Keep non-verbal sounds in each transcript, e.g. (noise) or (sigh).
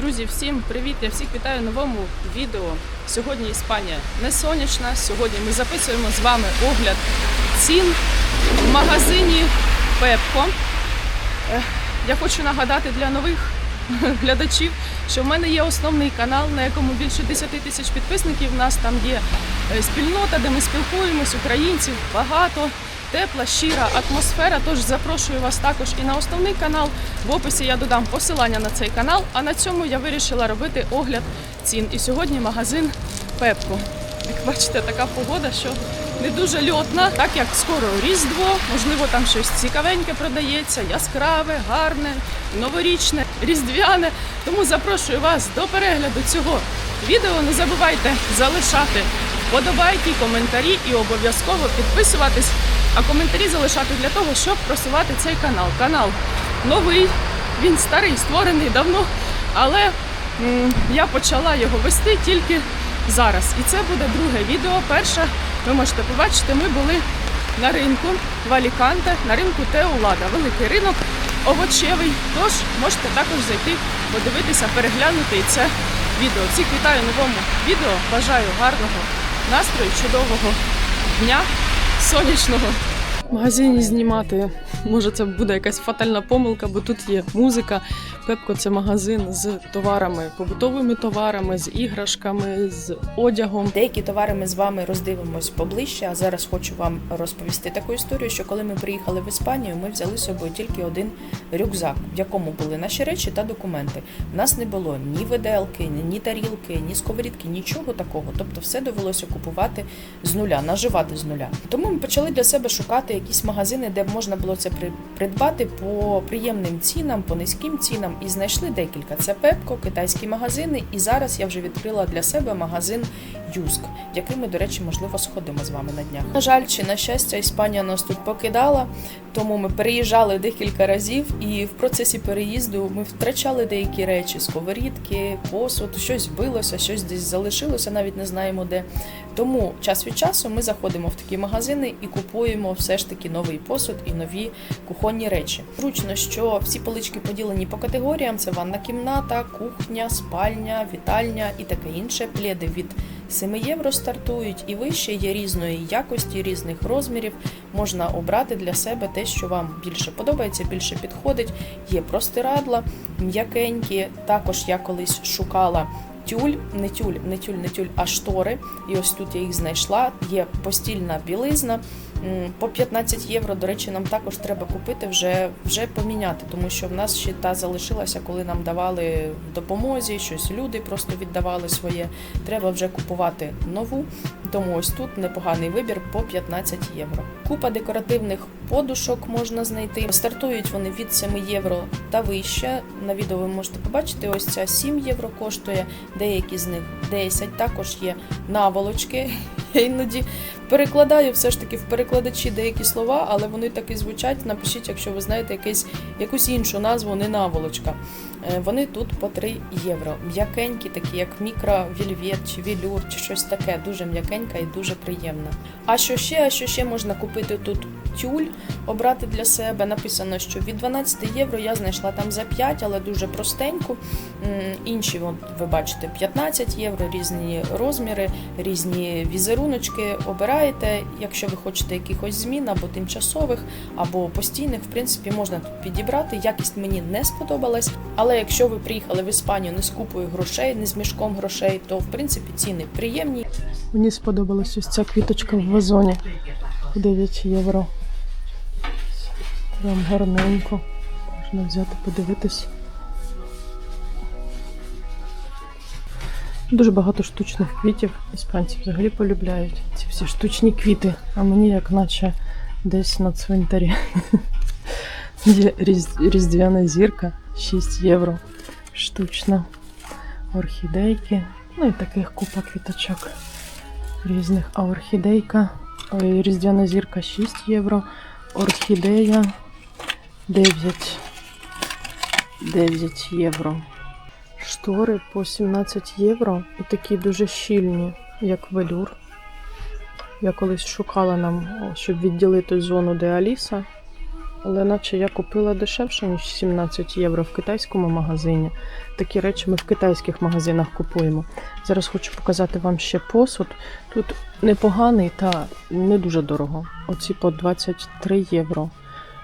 Друзі, всім привіт! Я всіх вітаю новому відео. Сьогодні Іспанія не сонячна. Сьогодні ми записуємо з вами огляд цін в магазині Пепко. Я хочу нагадати для нових (laughs) глядачів, що в мене є основний канал, на якому більше 10 тисяч підписників. У нас там є е, спільнота, де ми спілкуємось, українців багато. Тепла, щира атмосфера. Тож запрошую вас також і на основний канал. В описі я додам посилання на цей канал. А на цьому я вирішила робити огляд цін. І сьогодні магазин Пепко. Як бачите, така погода, що не дуже льотна, так як скоро Різдво, можливо, там щось цікавеньке продається, яскраве, гарне, новорічне, різдвяне. Тому запрошую вас до перегляду цього відео. Не забувайте залишати вподобайки, коментарі і обов'язково підписуватись. А коментарі залишати для того, щоб просувати цей канал. Канал новий, він старий, створений давно, але я почала його вести тільки зараз. І це буде друге відео. Перше, ви можете побачити, ми були на ринку в Аліканте, на ринку Теулада. Великий ринок овочевий. Тож можете також зайти, подивитися, переглянути і це відео. Всіх вітаю новому відео. Бажаю гарного настрою, чудового дня сонячного. Магазині знімати. Може, це буде якась фатальна помилка, бо тут є музика. Пепко це магазин з товарами, побутовими товарами, з іграшками, з одягом. Деякі товари ми з вами роздивимось поближче. А зараз хочу вам розповісти таку історію, що коли ми приїхали в Іспанію, ми взяли з собою тільки один рюкзак, в якому були наші речі та документи. У нас не було ні виделки, ні тарілки, ні сковорідки, нічого такого. Тобто, все довелося купувати з нуля, наживати з нуля. Тому ми почали для себе шукати якісь магазини, де можна було це при- придбати по приємним цінам, по низьким цінам, і знайшли декілька. Це Пепко, китайські магазини. І зараз я вже відкрила для себе магазин Юск, який ми, до речі, можливо, сходимо з вами на днях. На жаль, чи на щастя, Іспанія нас тут покидала, тому ми переїжджали декілька разів, і в процесі переїзду ми втрачали деякі речі: сковорідки, посуд, щось билося, щось десь залишилося, навіть не знаємо де. Тому час від часу ми заходимо в такі магазини і купуємо все ж таки новий посуд і нові кухонні речі. Зручно, що всі полички поділені по категоріям: це ванна кімната, кухня, спальня, вітальня і таке інше. Пледи від 7 євро стартують і вище є різної якості, різних розмірів. Можна обрати для себе те, що вам більше подобається, більше підходить. Є простирадла, м'якенькі. Також я колись шукала. Тюль, не тюль, не тюль, не тюль, а штори. І ось тут я їх знайшла. Є постільна білизна по 15 євро. До речі, нам також треба купити вже, вже поміняти, тому що в нас ще та залишилася, коли нам давали в допомозі, щось люди просто віддавали своє. Треба вже купувати нову. Тому ось тут непоганий вибір по 15 євро. Купа декоративних подушок можна знайти. Стартують вони від 7 євро та вище. На відео ви можете побачити, ось ця 7 євро коштує, деякі з них 10. Також є наволочки. Я іноді перекладаю все ж таки в перекладачі деякі слова, але вони так і звучать. Напишіть, якщо ви знаєте якесь, якусь іншу назву, не наволочка. Е, Вони тут по 3 євро. М'якенькі, такі як мікровільвет чи вілюр, чи щось таке. Дуже м'якенька і дуже приємна. А що ще? А що ще можна купити тут? Тюль обрати для себе. Написано, що від 12 євро я знайшла там за 5, але дуже простеньку. Інші, от, ви бачите, 15 євро, різні розміри, різні візеруночки. Обираєте, якщо ви хочете якихось змін або тимчасових, або постійних, в принципі, можна тут підібрати. Якість мені не сподобалась. Але якщо ви приїхали в Іспанію не з купою грошей, не з мішком грошей, то в принципі ціни приємні. Мені сподобалась ось ця квіточка в вазоні. 9 євро. Прям гарненько. Можна взяти, подивитись. Дуже багато штучних квітів. Іспанці взагалі полюбляють ці всі штучні квіти, а мені як наче десь на цвинтарі. (laughs) Є різдвяна зірка 6 євро штучна. Орхідейки. Ну і таких купа квіточок різних. А орхідейка, різдвяна зірка 6 євро, орхідея 9, 9 євро. Штори по 17 євро і такі дуже щільні, як велюр. Я колись шукала нам, щоб відділити зону де Аліса. але наче я купила дешевше, ніж 17 євро в китайському магазині. Такі речі ми в китайських магазинах купуємо. Зараз хочу показати вам ще посуд. Тут непоганий та не дуже дорого. Оці по 23 євро.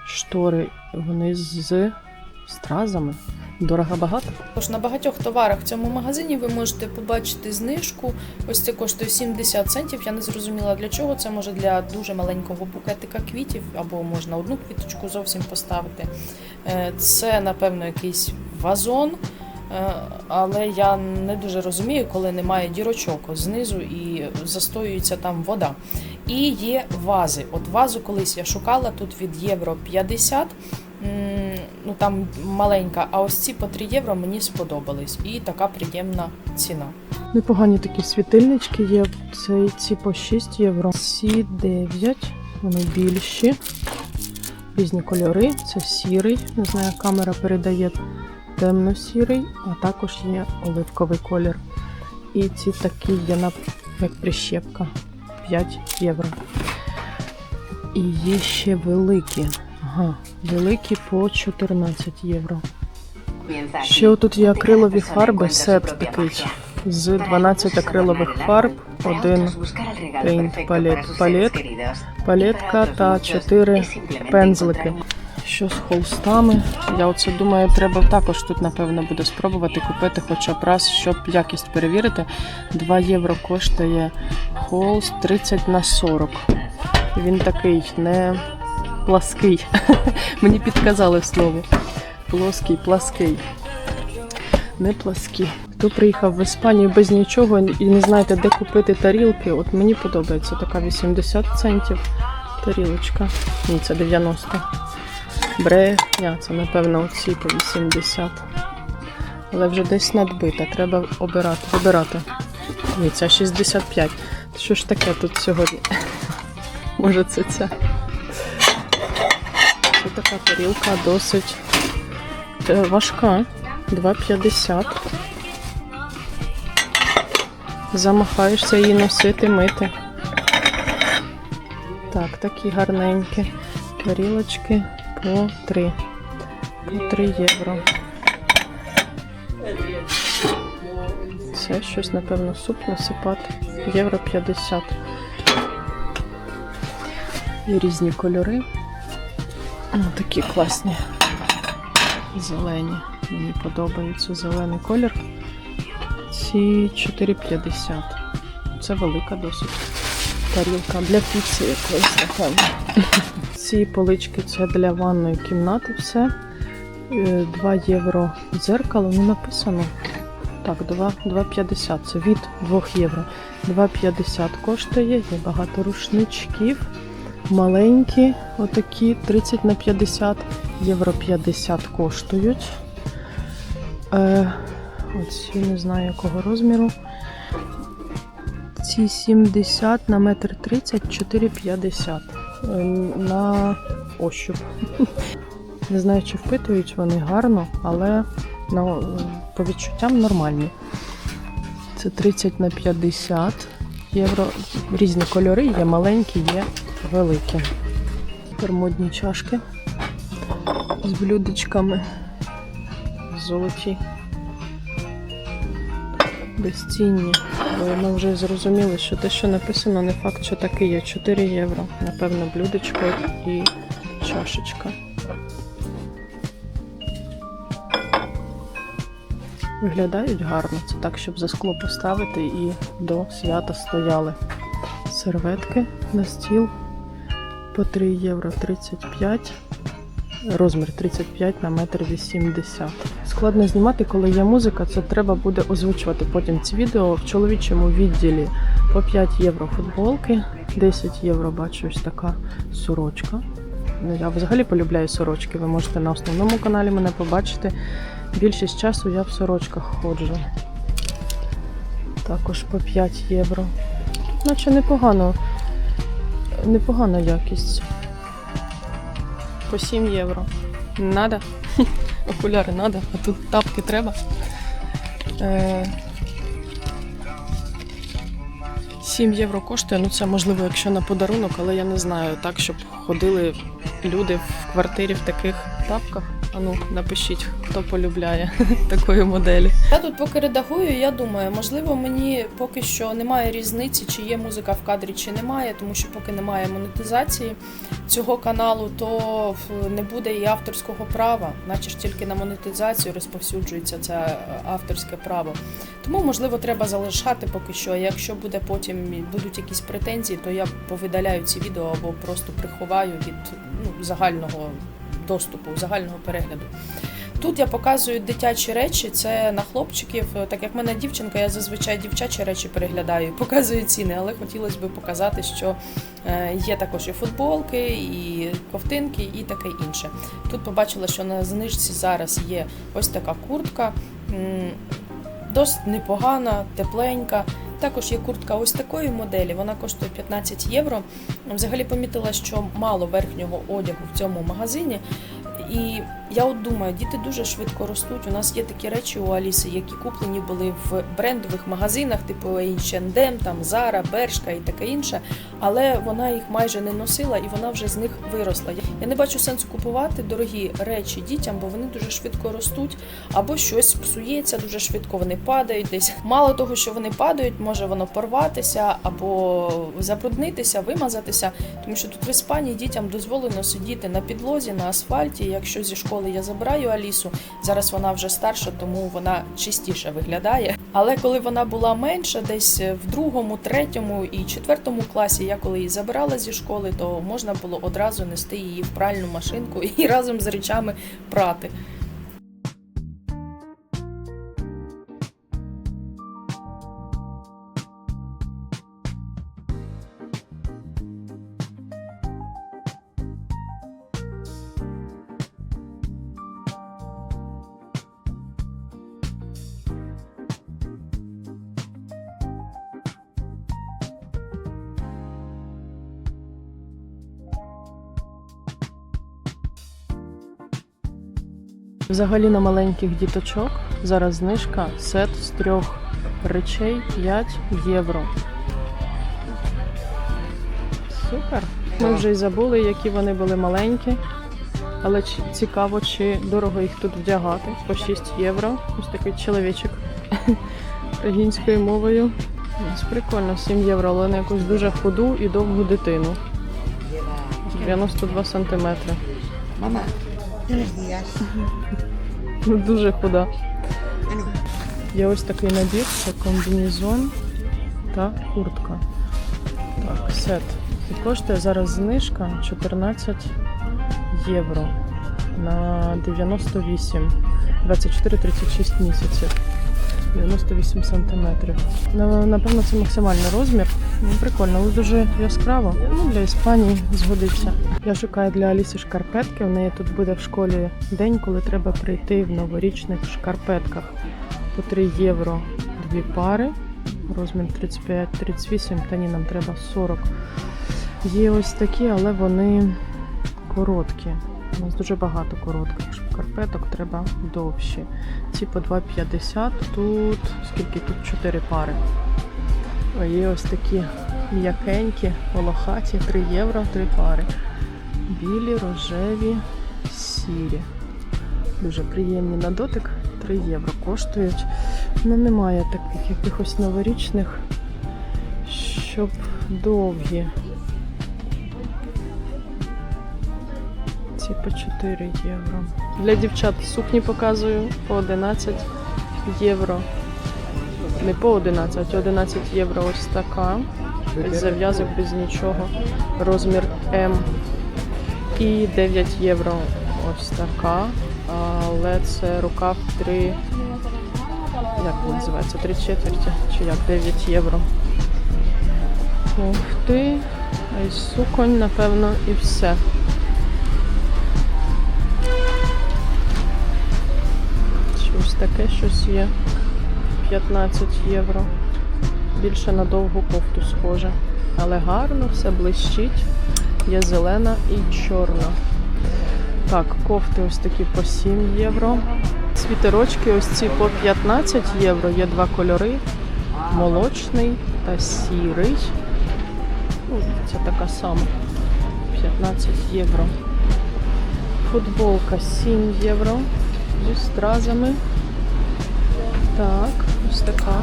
Штори вони з стразами. Дорого багато. Тож на багатьох товарах в цьому магазині ви можете побачити знижку. Ось це коштує 70 центів. Я не зрозуміла для чого. Це може для дуже маленького букетика квітів, або можна одну квіточку зовсім поставити. Е, Це, напевно, якийсь вазон. е, Але я не дуже розумію, коли немає дірочок знизу і застоюється там вода. І є вази. От вазу колись я шукала тут від євро 50. Ну там маленька, а ось ці по 3 євро мені сподобались. І така приємна ціна. Непогані такі світильнички є. Це ці по 6 євро. Ці 9, вони більші. Різні кольори. Це сірий. Не знаю, камера передає темно-сірий, а також є оливковий колір. І ці такі є на як прищепка 5 євро. І є ще великі. Ага, великі по 14 євро. Ще тут є акрилові фарби, сет такий з 12 акрилових фарб, один пейнт палет, палет, палетка та 4 пензлики. Що з холстами? Я оце думаю, треба також тут, напевно, буде спробувати купити хоча б раз, щоб якість перевірити. 2 євро коштує холст 30 на 40. Він такий не плаский. (laughs) Мені підказали слово. Плоский, плаский. Не пласкі. Хто приїхав в Іспанію без нічого і не знаєте, де купити тарілки, от мені подобається така 80 центів тарілочка. Ні, це 90. Брехня, це напевно оці по 80. Але вже десь надбита, треба обирати, вибирати. Ні, ця 65. Що ж таке тут сьогодні? (laughs) Може це ця? Це така тарілка досить е, важка. 2,50. Замахаєшся її носити, мити. Так, такі гарненькі. Тарілочки по 3. По 3 євро. Це щось, напевно, суп насипати. Євро 50. І різні кольори. О, такі класні. Зелені. Мені подобається зелений колір. Ці 4,50. Це велика досить тарілка для піци якоїсь, напевно. Ці полички це для ванної кімнати все. Е, 2 євро дзеркало, ну написано. Так, 2,50. Це від 2 євро. 2,50 коштує, є багато рушничків. Маленькі, отакі 30 на 50, євро 50 коштують. Е, оці не знаю якого розміру. Ці 70 на метр 30, 4,50 е, на ощуп. (laughs) Не знаю, чи впитують вони гарно, але на, по відчуттям нормальні. Це 30 на 50 євро. Різні кольори, є маленькі, є великі. Термодні чашки з блюдечками золоті. Безцінні. Ми вже зрозуміли, що те, що написано, не факт, що таке є. 4 євро. Напевно, блюдечко і чашечка. Виглядають гарно. Це так, щоб за скло поставити і до свята стояли. Серветки на стіл по 3 євро 35. Розмір 35 на метр 80. Складно знімати, коли є музика, це треба буде озвучувати потім ці відео в чоловічому відділі по 5 євро футболки, 10 євро бачу ось така сорочка. Ну, я взагалі полюбляю сорочки. Ви можете на основному каналі мене побачити. Більшість часу я в сорочках ходжу. Також по 5 євро. Наче непогано. Непогана якість. По 7 євро. Надо. (laughs) Окуляри надо, а тут тапки треба. Е, 7 євро коштує. Ну це можливо, якщо на подарунок, але я не знаю так, щоб ходили люди в квартирі в таких тапках. Ану, напишіть, хто полюбляє (laughs) такої моделі. Я тут поки редагую, я думаю, можливо, мені поки що немає різниці, чи є музика в кадрі, чи немає, тому що поки немає монетизації цього каналу, то не буде і авторського права, наче ж тільки на монетизацію розповсюджується це е, авторське право. Тому, можливо, треба залишати поки що. Якщо буде потім будуть якісь претензії, то я повидаляю ці відео або просто приховаю від ну, загального доступу, загального перегляду. Тут я показую дитячі речі, це на хлопчиків. Так як в мене дівчинка, я зазвичай дівчачі речі переглядаю, (laughs) показую ціни, але хотілося б показати, що е, є також і футболки, і ковтинки, і таке інше. Тут побачила, що на знижці зараз є ось така куртка, досить непогана, тепленька. Також є куртка ось такої моделі, вона коштує 15 євро. Взагалі помітила, що мало верхнього одягу в цьому магазині. І я от думаю, діти дуже швидко ростуть. У нас є такі речі у Аліси, які куплені були в брендових магазинах, типу H&M, там Zara, Бершка і таке інше. Але вона їх майже не носила і вона вже з них виросла. Я не бачу сенсу купувати дорогі речі дітям, бо вони дуже швидко ростуть, або щось псується дуже швидко. Вони падають десь. Мало того, що вони падають, може воно порватися або забруднитися, вимазатися. Тому що тут в Іспанії дітям дозволено сидіти на підлозі, на асфальті. Якщо зі школи я забираю Алісу, зараз вона вже старша, тому вона чистіше виглядає. Але коли вона була менша, десь в другому, третьому і четвертому класі, я коли її забирала зі школи, то можна було одразу нести її в пральну машинку і (laughs) разом з речами прати. Взагалі на маленьких діточок зараз знижка сет з трьох речей 5 євро. Супер. Ми вже й забули, які вони були маленькі. Але цікаво, чи дорого їх тут вдягати. По 6 євро. Ось такий чоловічок українською мовою. Ось прикольно, 7 євро, але на якусь дуже худу і довгу дитину. 92 сантиметри. Mamá, buenos días. Ну, дуже худа. Є ось такий набір, це комбінезон та куртка. Так, сет. І коштує зараз знижка 14 євро на 98, 24-36 місяців. 98 сантиметрів. Напевно, це максимальний розмір. Ну, прикольно, але дуже яскраво. Ну, для Іспанії згодиться. Я шукаю для Аліси шкарпетки. У неї тут буде в школі день, коли треба прийти в новорічних шкарпетках по 3 євро дві пари. Розмір 35-38, та ні, нам треба 40. Є ось такі, але вони короткі. У нас дуже багато коротких шкарпеток, треба довші. Ці по 2,50, тут скільки тут 4 пари. Є ось такі м'якенькі, волохаті, 3 євро, 3 пари. Білі, рожеві, сірі. Дуже приємні на дотик. 3 євро коштують. Ну, немає таких якихось новорічних, щоб довгі. Ці по 4 євро. Для дівчат сукні показую по 11 євро. Не по 11, а 11 євро ось така. Без зав'язок, без нічого. Розмір М. І 9 євро ось така. Але це рукав 3. Як називається? 3 четверті. Чи як 9 євро. Ух ти. А суконь, напевно, і все. Щось таке щось є. 15 євро. Більше на довгу кофту схоже. Але гарно, все блищить. Є зелена і чорна. Так, кофти ось такі по 7 євро. Світерочки ось ці по 15 євро. Є два кольори: молочний та сірий. Ну, це така сама. 15 євро. Футболка 7 євро зі стразами. Так, ось така.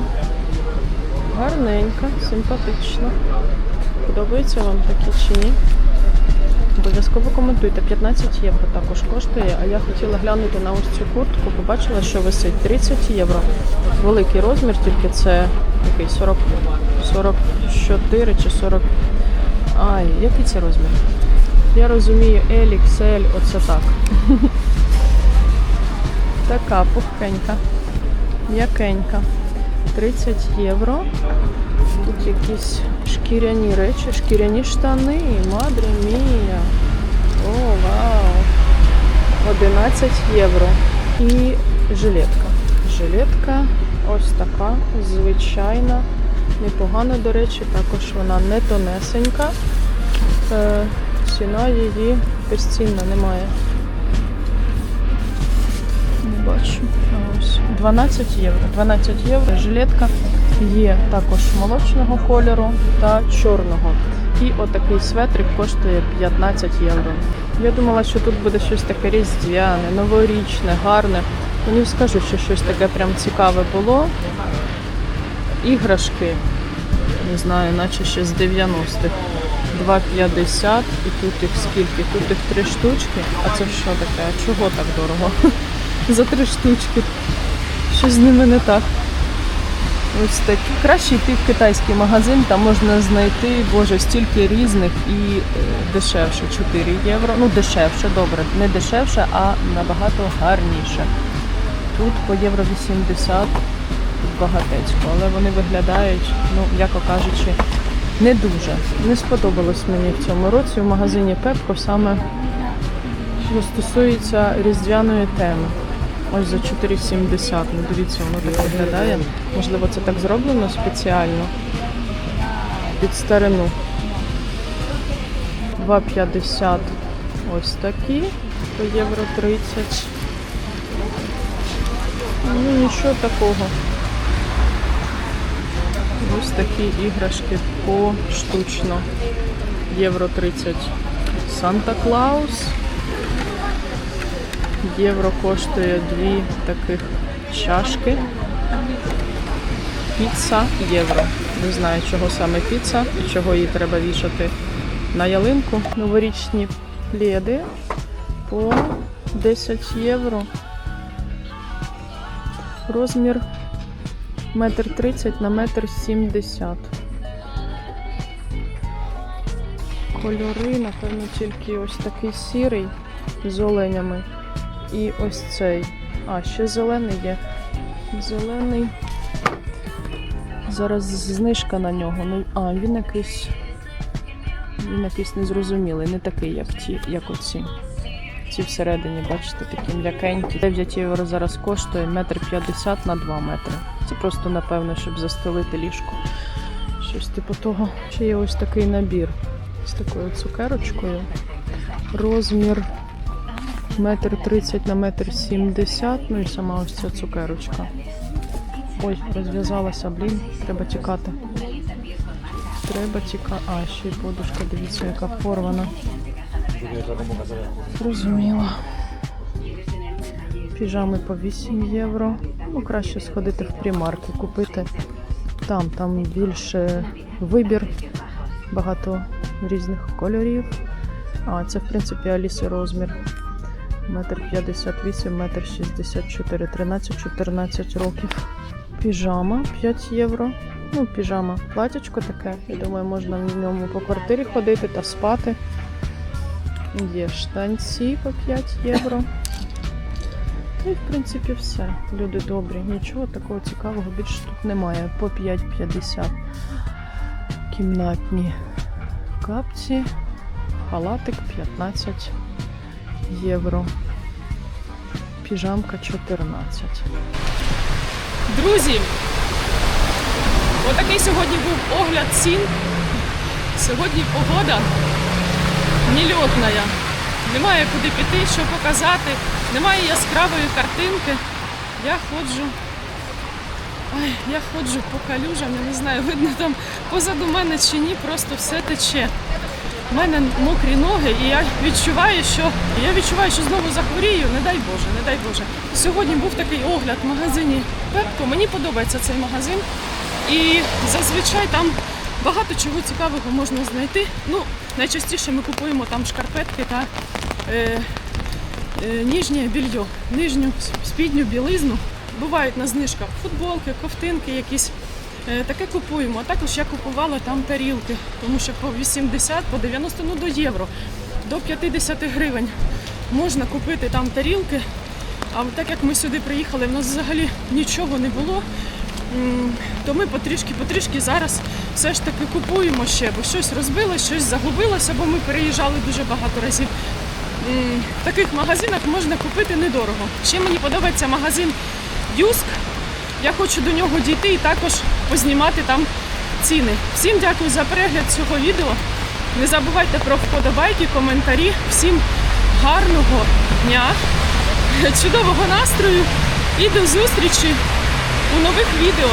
Гарненька, симпатична. Подобається вам такі чи ні? Обов'язково коментуйте. 15 євро також коштує. А я хотіла глянути на ось цю куртку. Побачила, що висить 30 євро. Великий розмір, тільки це який 40, 44 чи 40. Ай, який це розмір? Я розумію, XL, оце так. (laughs) Така пухкенька, м'якенька. 30 євро. Тут якісь шкіряні речі, шкіряні штани, мадре мія. О, вау! 11 євро. І жилетка. Жилетка ось така, звичайна. Непогана, до речі, також вона не тонесенька. Е, ціна її безцінна немає. Не бачу. Ось 12 євро. 12 євро. Жилетка є також молочного кольору та чорного. І отакий светрик коштує 15 євро. Я думала, що тут буде щось таке різдвяне, новорічне, гарне. Не скажу, що щось таке прям цікаве було. Іграшки, не знаю, наче ще з 90-х. 2,50 і тут їх скільки? Тут їх три штучки. А це що таке? Чого так дорого? (laughs) За три штучки. Щось з ними не так. Ось такі. Краще йти в китайський магазин, там можна знайти, боже, стільки різних і е, дешевше 4 євро. Ну, дешевше, добре, не дешевше, а набагато гарніше. Тут по євро 80 тут багатецько, але вони виглядають, ну, м'яко кажучи, не дуже. Не сподобалось мені в цьому році в магазині Пепко саме що стосується різдвяної теми. Ось за 4,70. Ну дивіться, воно так виглядає. Можливо, це так зроблено спеціально. Під старину. 2,50 ось такі. По євро 30. Ну нічого такого. Ось такі іграшки поштучно. Євро 30. Санта Клаус. Євро коштує дві таких чашки. Піца євро. Не знаю, чого саме піца і чого її треба вішати на ялинку. Новорічні пледи по 10 євро. Розмір метр тридцять на метр сімдесят. Кольори, напевно, тільки ось такий сірий з оленями. І ось цей. А, ще зелений є. Зелений. Зараз знижка на нього. Ну, а, він якийсь. Він якийсь незрозумілий, не такий, як ті, як оці. Ці всередині, бачите, такі м'якенькі. 9 євро зараз коштує метр 50 на 2 метри. Це просто, напевно, щоб застелити ліжко. Щось типу того. Ще є ось такий набір з такою цукерочкою. Розмір метр тридцять на метр сімдесят, ну і сама ось ця цукерочка. Ой, розв'язалася, блін, треба тікати. Треба тікати. А, ще й подушка, дивіться, яка порвана. Зрозуміло. Піжами по 8 євро. Ну, краще сходити в примарки, купити там, там більше вибір, багато різних кольорів. А, це в принципі Аліси розмір. Метр 58, метр 64, 13-14 років. Піжама 5 євро. Ну, піжама, платячко таке. Я думаю, можна в ньому по квартирі ходити та спати. Є штанці по 5 євро. Й в принципі все. Люди добрі. Нічого такого цікавого більше тут немає. По 5,50 кімнатні капці. Халатик 15 євро. Піжамка 14. Друзі, отакий сьогодні був огляд цін. Сьогодні погода нельотна. Немає куди піти, що показати, немає яскравої картинки. Я ходжу. Ай, я ходжу по калюжам, я не знаю, видно там позаду мене чи ні, просто все тече. В мене мокрі ноги, і я відчуваю, що я відчуваю, що знову захворію. Не дай Боже, не дай Боже. Сьогодні був такий огляд в магазині Пепко. Мені подобається цей магазин. І зазвичай там багато чого цікавого можна знайти. Ну, найчастіше ми купуємо там шкарпетки та е, е, ніжнє більйо, нижню спідню білизну. Бувають на знижках футболки, ковтинки якісь. Е, Таке купуємо. А також я купувала там тарілки, тому що по 80, по 90, ну до євро, до 50 гривень можна купити там тарілки. А так як ми сюди приїхали, в нас взагалі нічого не було. То ми потрішки-потрішки зараз все ж таки купуємо ще, бо щось розбилось, щось загубилося, бо ми переїжджали дуже багато разів. В таких магазинах можна купити недорого. Ще мені подобається магазин Юск. Я хочу до нього дійти і також познімати там ціни. Всім дякую за перегляд цього відео. Не забувайте про вподобайки, коментарі. Всім гарного дня, чудового настрою і до зустрічі у нових відео.